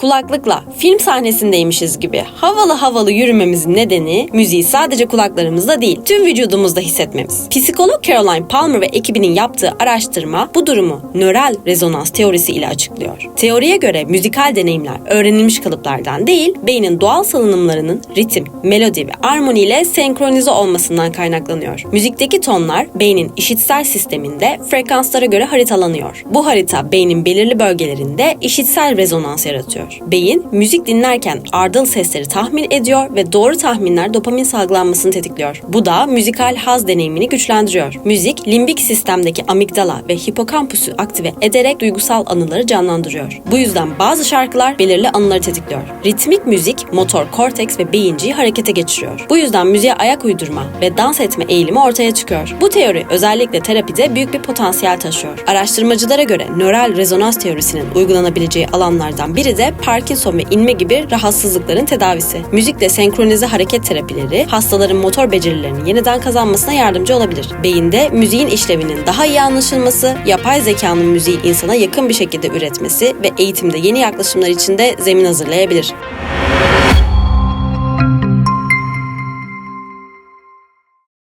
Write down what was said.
Kulaklıkla film sahnesindeymişiz gibi havalı havalı yürümemizin nedeni müziği sadece kulaklarımızda değil tüm vücudumuzda hissetmemiz. Psikolog Caroline Palmer ve ekibinin yaptığı araştırma bu durumu nöral rezonans teorisi ile açıklıyor. Teoriye göre müzikal deneyimler öğrenilmiş kalıplardan değil beynin doğal salınımlarının ritim, melodi ve armoni ile senkronize olmasından kaynaklanıyor. Müzikteki tonlar beynin işitsel sisteminde frekanslara göre haritalanıyor. Bu harita beynin belirli bölgelerinde işitsel rezonans yaratıyor. Beyin müzik dinlerken ardıl sesleri tahmin ediyor ve doğru tahminler dopamin salgılanmasını tetikliyor. Bu da müzikal haz deneyimini güçlendiriyor. Müzik limbik sistemdeki amigdala ve hipokampusu aktive ederek duygusal anıları canlandırıyor. Bu yüzden bazı şarkılar belirli anıları tetikliyor. Ritmik müzik motor korteks ve beyinciyi harekete geçiriyor. Bu yüzden müziğe ayak uydurma ve dans etme eğilimi ortaya çıkıyor. Bu teori özellikle terapide büyük bir potansiyel taşıyor. Araştırmacılara göre nöral rezonans teorisinin uygulanabileceği alanlardan biri de Parkinson ve inme gibi rahatsızlıkların tedavisi. Müzikle senkronize hareket terapileri hastaların motor becerilerini yeniden kazanmasına yardımcı olabilir. Beyinde müziğin işlevinin daha iyi anlaşılması, yapay zekanın müziği insana yakın bir şekilde üretmesi ve eğitimde yeni yaklaşımlar için de zemin hazırlayabilir.